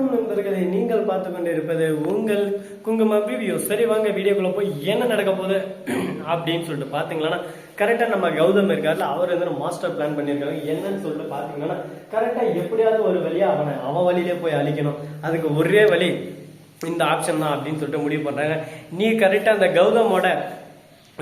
வணக்கம் நண்பர்களே நீங்கள் பார்த்து கொண்டிருப்பது உங்கள் குங்குமம் ரிவ்யூ சரி வாங்க வீடியோக்குள்ள போய் என்ன நடக்க போகுது அப்படின்னு சொல்லிட்டு பாத்தீங்களா கரெக்டா நம்ம கௌதம் இருக்காருல அவர் வந்து மாஸ்டர் பிளான் பண்ணியிருக்காங்க என்னன்னு சொல்லிட்டு பாத்தீங்கன்னா கரெக்டா எப்படியாவது ஒரு வழியா அவனை அவன் வழியிலே போய் அழிக்கணும். அதுக்கு ஒரே வழி இந்த ஆப்ஷன் தான் அப்படின்னு சொல்லிட்டு முடிவு பண்றாங்க. நீ கரெக்டா அந்த கௌதமோட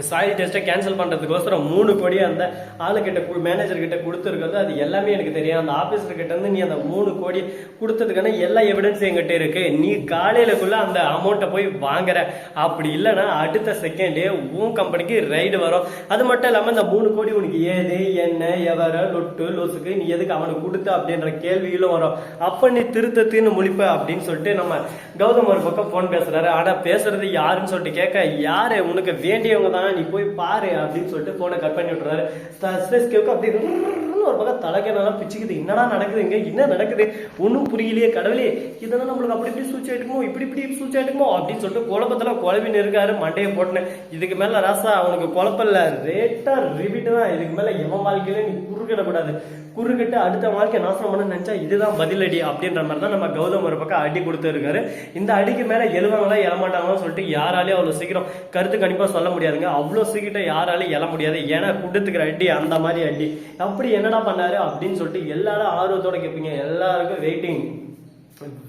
சாயில் டெஸ்ட்டை கேன்சல் பண்ணுறதுக்கோசரம் மூணு கோடி அந்த ஆளுக்கிட்ட மேனேஜர்கிட்ட கொடுத்துருக்கிறது. அது எல்லாமே எனக்கு தெரியும். அந்த ஆஃபீஸர்கிட்ட இருந்து நீ அந்த மூணு கோடி கொடுத்ததுக்கான எல்லா எவிடன்ஸ் என்கிட்ட இருக்கு. நீ காலையிலக்குள்ள அந்த அமௌண்ட்டை போய் வாங்குற. அப்படி இல்லைன்னா அடுத்த செகண்டே உன் கம்பெனிக்கு ரைடு வரும். அது மட்டும் இல்லாமல் இந்த மூணு கோடி உனக்கு ஏது என்ன எவர லொட்டு லொசுக்கு நீ எதுக்கு அவனுக்கு கொடுத்த அப்படின்ற கேள்விகளும் வரும். அப்போ நீ திருத்தத்தின்னு முழிப்ப அப்படின்னு சொல்லிட்டு நம்ம கௌதம் ஒரு பக்கம் ஃபோன் பேசுறாரு. ஆனால் பேசுறது யாருன்னு சொல்லிட்டு கேட்க யாரு? உனக்கு வேண்டியவங்க தான் நீ போய் பாரு அப்படின்னு சொல்லிட்டு போனை கட் பண்ணி விட்டுறாரு. அப்படி ஒரு பக்கம் தலைக்கெல்லாம் பிச்சுக்குது. என்னடா நடக்குது இங்க? என்ன நடக்குது? ஒன்றும் புரியலையே கடவுளே. இதெல்லாம் நம்மளுக்கு அப்படி இப்படி சூழ்ச்சி ஆயிட்டுமோ இப்படி இப்படி சூழ்ச்சி ஆயிட்டுமோ அப்படின்னு சொல்லிட்டு குழப்பத்தில் குழப்பின்னு இருக்காரு மண்டையை போட்டுனேன். இதுக்கு மேலே ராசா அவனுக்கு குழப்பம் இல்லை ரேட்டாக ரிவிட்டு தான். இதுக்கு மேலே எவன் வாழ்க்கையில நீ குறுக்கிடக்கூடாது குறுக்கிட்டு அடுத்த வாழ்க்கை நாசனம் பண்ண நினச்சா இதுதான் பதிலடி அப்படின்ற மாதிரி தான் நம்ம கௌதம் ஒரு பக்கம் அடி கொடுத்துருக்காரு இந்த அடிக்கு மேலே எழுவாங்களா எழமாட்டாங்களோ சொல்லிட்டு யாராலையும் அவ்வளோ சீக்கிரம் கருத்து கண்டிப்பாக சொல்ல முடியாதுங்க. அவ்வளோ சீக்கிரம் யாராலையும் எழ முடியாது. ஏன்னா கொடுத்துக்கிற அடி அந்த மாதிரி அடி. அப்படி என்னடா பண்ணாரு அப்படின்னு சொல்லிட்டு எல்லாரும் ஆர்வத்தோட கேட்பீங்க எல்லாருக்கும் வெயிட்டிங்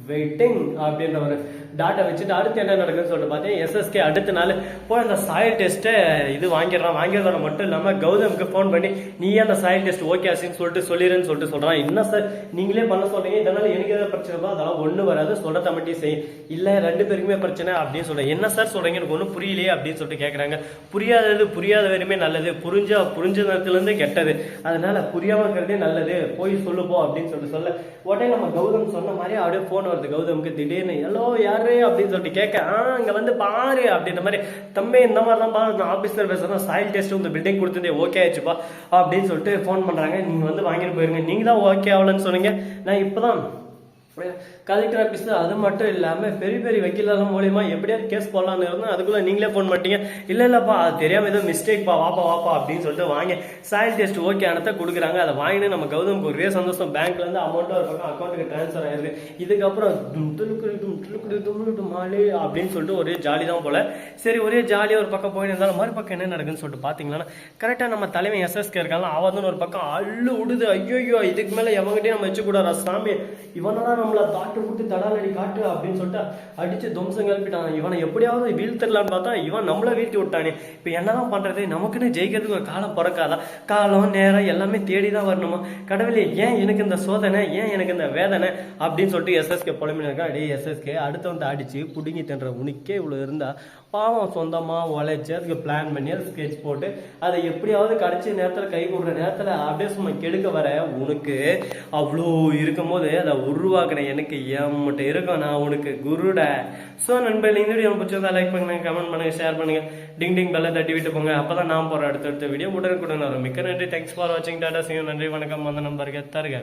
வெயிட்டிங் அப்படின்ற ஒரு டாட்டா வச்சுட்டு அடுத்து என்ன நடக்குதுன்னு சொல்லிட்டு பார்த்தேன். எஸ்எஸ்கே அடுத்த நாள் போய் அந்த சாயல் டெஸ்ட்டை இது வாங்கிடுறான். வாங்கிறதோட மட்டும் இல்லாமல் கௌதமுக்கு ஃபோன் பண்ணி நீ அந்த சாயல் டெஸ்ட் ஓகே ஆச்சுன்னு சொல்லிட்டு சொல்லிடுன்னு சொல்லிட்டு சொல்கிறான் என்ன சார் நீங்களே பண்ண சொல்கிறீங்க இதனால் எனக்கு எதாவது பிரச்சனை இருக்கோ? அதெல்லாம் ஒன்றும் வராது. சொல்ல மட்டும் செய். இல்லை ரெண்டு பேருக்குமே பிரச்சனை. அப்படின்னு சொல்கிறேன் என்ன சார் சொல்கிறீங்க எனக்கு ஒன்றும் புரியலையே. அப்படின்னு சொல்லிட்டு கேட்குறாங்க புரியாதது புரியாத வரையுமே நல்லது. புரிஞ்சா புரிஞ்ச நேரத்துலேருந்து கெட்டது. அதனால புரியாமல் இருக்கிறதே நல்லது. போய் சொல்லு போ அப்படின்னு சொல்லிட்டு சொல்ல. உடனே நம்ம கௌதம் சொன்ன மாதிரி அப்படியே போன் வருது கௌதமுக்கு திடீர்னு ஹலோ யாரு? அப்படின்னு சொல்லிட்டு கேட்க ஆ இங்க வந்து பாரு அப்படின்ற மாதிரி தம்பி இந்த மாதிரி தான் பாரு நான் ஆபீசர் பேசுறேன் சாயில் டெஸ்ட் இந்த பில்டிங் கொடுத்துருந்தே ஓகே ஆச்சுப்பா அப்படின்னு சொல்லிட்டு ஃபோன் பண்றாங்க. நீங்க வந்து வாங்கிட்டு போயிருங்க. நீங்க தான் ஓகே ஆகலன்னு சொன்னீங்க. நான் இப்பதான் கலெக்டர் ஆஃபீஸ் அது மட்டும் இல்லாமல் பெரிய பெரிய வக்கீலாம் மூலயமா எப்படியாவது கேஸ் போடலான்னு இருந்தோம். அதுக்குள்ளே நீங்களே ஃபோன் பண்ணிட்டீங்க. இல்லை இல்லைப்பா அது தெரியாமல் ஏதோ மிஸ்டேக்ப்பா வாப்பா வாப்பா அப்படின்னு சொல்லிட்டு வாங்கி சாயல் டெஸ்ட் ஓகே ஆனதை கொடுக்குறாங்க. அதை வாங்கினு நம்ம கௌதமுக்கு ஒரே சந்தோஷம். பேங்க்லேருந்து இருந்து ஒரு பக்கம் அக்கௌண்ட்டுக்கு ட்ரான்ஸ்ஃபர் ஆயிருக்கு. இதுக்கப்புறம் மாலே அப்படின்னு சொல்லிட்டு ஒரே ஜாலி தான் போல. சரி ஒரே ஜாலியாக ஒரு பக்கம் போயிட்டு இருந்தாலும் மறுபக்கம் என்ன நடக்குன்னு சொல்லிட்டு பார்த்தீங்கன்னா கரெக்டாக நம்ம தலைமை எஸ்எஸ்கே இருக்காங்க அவன் ஒரு பக்கம் அள்ளு விடுது ஐயோ இதுக்கு மேலே எவங்கிட்டே நம்ம வச்சுக்கூடாதா சாமி இவனெல்லாம் நம்மளை தாட்டு விட்டு தடாலடி காட்டு அப்படின்னு சொல்லிட்டு அடிச்சு துவம்சம் கிளப்பிட்டான். இவனை எப்படியாவது வீழ்த்திடலான்னு பார்த்தா இவன் நம்மளை வீழ்த்தி விட்டானே. இப்போ என்னதான் பண்ணுறது நமக்குன்னு ஜெயிக்கிறதுக்கு ஒரு காலம் பிறக்காதா? காலம் நேரம் எல்லாமே தேடி தான் வரணுமா? கடவுளே ஏன் எனக்கு இந்த சோதனை? ஏன் எனக்கு இந்த வேதனை? அப்படின்னு சொல்லிட்டு எஸ்எஸ்கே புலம்பின்னு எஸ்எஸ்கே அடுத்து அடுத்தவன் அடிச்சு புடுங்கி தின்ற உனக்கே இவ்வளோ இருந்தா பாவம் சொந்தமா உழைச்சி அதுக்கு பிளான் பண்ணி அது ஸ்கெட்ச் போட்டு அதை எப்படியாவது கடைசி நேரத்தில் கை கொடுற நேரத்தில் அப்படியே சும்மா கெடுக்க வர உனக்கு அவ்வளோ இருக்கும் போது அதை உருவாக்குற எனக்கு என்கிட்ட இருக்கும். நான் உனக்கு குருட. ஸோ நண்பர்கள் இந்த வீடியோ பிடிச்சதா லைக் பண்ணுங்க கமெண்ட் பண்ணுங்க ஷேர் பண்ணுங்க. டிங் டிங் பெல்லை தட்டி விட்டு போங்க. அப்பதான் நான் போற அடுத்தடுத்த வீடியோ உடனுக்குடன் வரும். மிக்க நன்றி. தேங்க்ஸ் ஃபார் வாட்சிங் டாடா சிங்கம் நன்றி வணக்கம். அந்த நம்பருக்கு தருக.